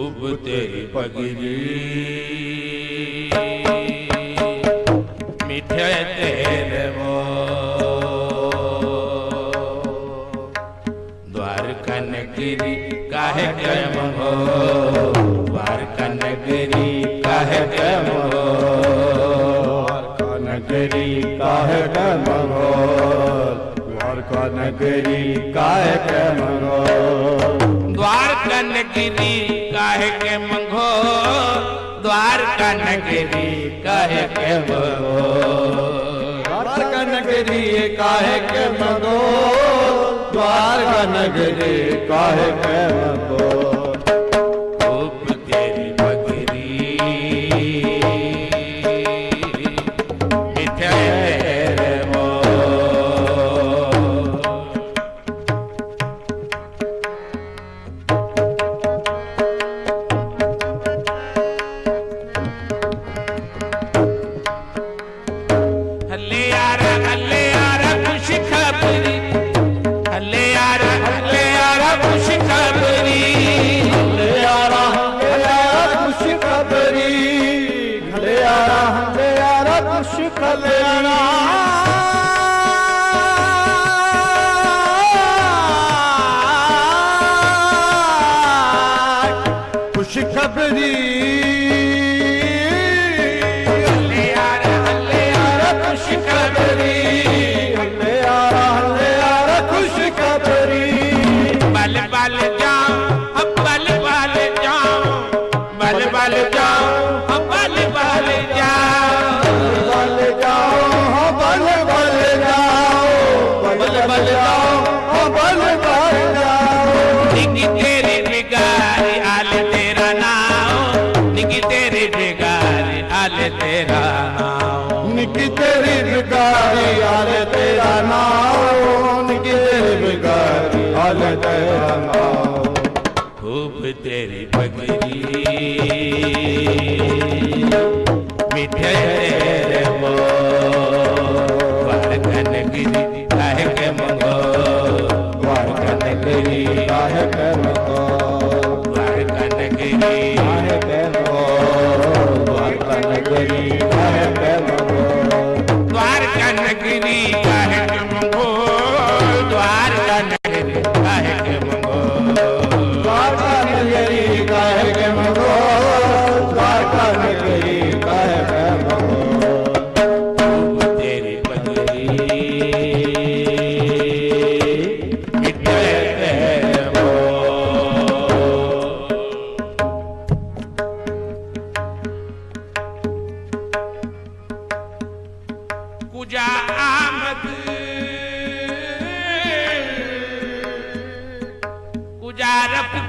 खूब तेरी पगरी मिठे तेरे वो। द्वारका नगरी काहे कम हो? द्वारका नगरी हो? द्वारका नगरी मंगो द्वारका नगरी काहे के मंगो द्वारका नगरी कह के मंगो? द्वारका नगरी कहे के मंगो? द्वारका नगरी कहे के मंगो? ਕਬਰੀ ਖਲਿਆਰਾ ਹੰਦਿਆਰਾ ਕੁਸ਼ ਖਲਿਆਰਾ ਖੁਸ਼ ਖਬਰੀ बल बल जाओ हम बल बल जाओ। बल जाओ हाँ बल बल जाओ बल बल जाओ हाँ बल बल जाओ। निकी तेरी बिगारी आल तेरा नाम निकी तेरी बिगारी आल तेरा नाम निकी तेरी बिगारी आले तेरा नाम निकी तेरी बिगारी आले तेरा खूब तेरी पगरी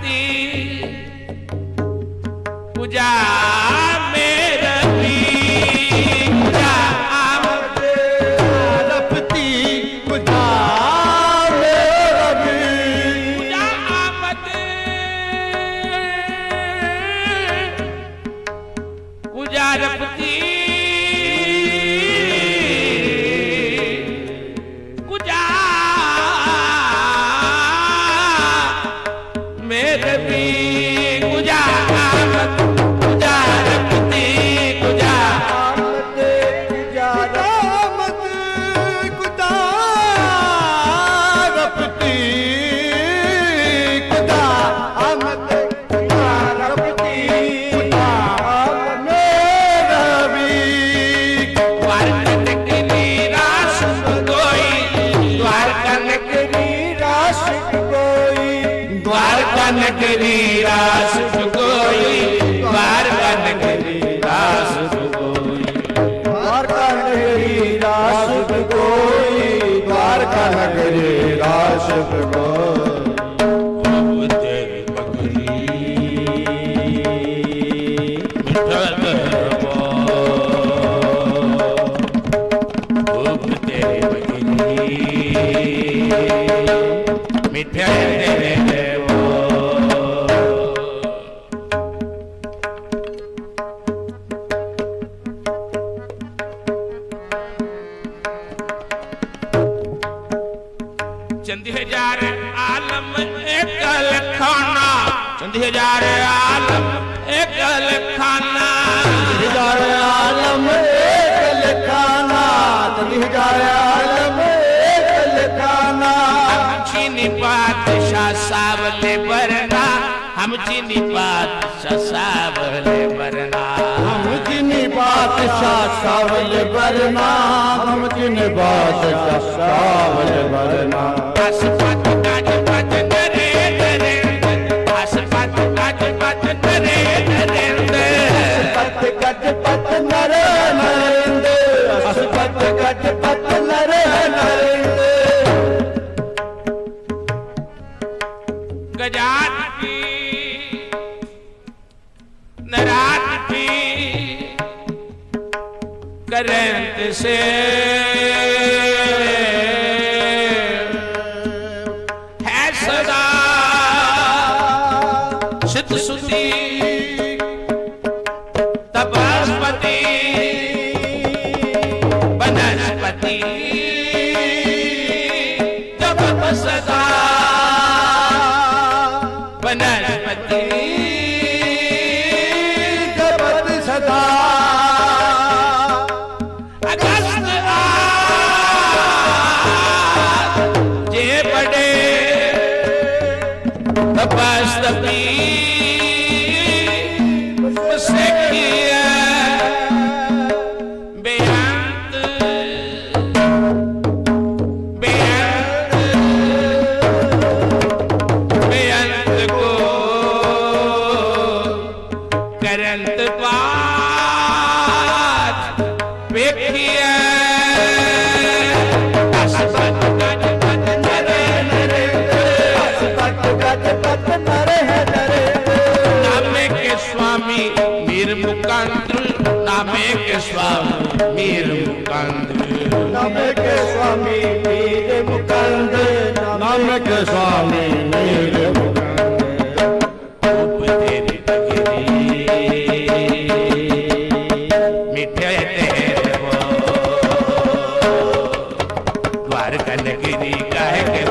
रफती कुजा मेरा भी ਨਗਰੀ ਰਾਸ ਸੁਕੋਈ ਵਾਰ ਕਾ ਨਗਰੀ ਰਾਸ ਸੁਕੋਈ ਵਾਰ ਕਾ ਨਗਰੀ ਰਾਸ ਸੁਕੋਈ ਵਾਰ ਕਾ ਨਗਰੀ ਰਾਸ ਸੁਕੋਈ चंद हज़ार आलम एक लखाना चंद हज़ार आलम एक खाना। हज़ार आलम एक लिखाना हज़ार आलम एक लिखाना हम चीनी बादशाह सावले बरना। हम चीनी बादशाह सावले बरना। हम जिनी बादशाह सावल बरना। ਜਿਨ ਬਾਤ ਕਸਾਵਲ ਵਰਨਾ। ਅਸਪਤ ਗਜ ਬਜ ਨਰੇ ਨਰੇ ਅਸਪਤ ਗਜ ਬਜ ਨਰੇ ਨਰੇ ਅਸਪਤ ਗਜ ਬਜ ਨਰੇ ਨਰੇ ਅਸਪਤ ਗਜ ਬਜ ਨਰੇ ਨਰੇ ਗਜਾਤ ਕੀ ਨਰਾਤ ਕੀ ਕਰੰਤ ਸੇ Rapaz da vida ਪੀਰ ਮੁਕੰਦ। ਨਾਮਕ ਸੁਆਮੀ ਪੀਰ ਮੁਕੰਦ ਨਾਮਕ ਸੁਆਮੀ ਪੀਰ ਮੁਕੰਦ। ਉਪ ਤੇਰੇ ਡਗਰੀ ਮਿੱਠੇ ਤੇਰੇ ਵੋ ਦਵਾਰ ਕਨਗਰੀ ਕਹਿ ਕੇ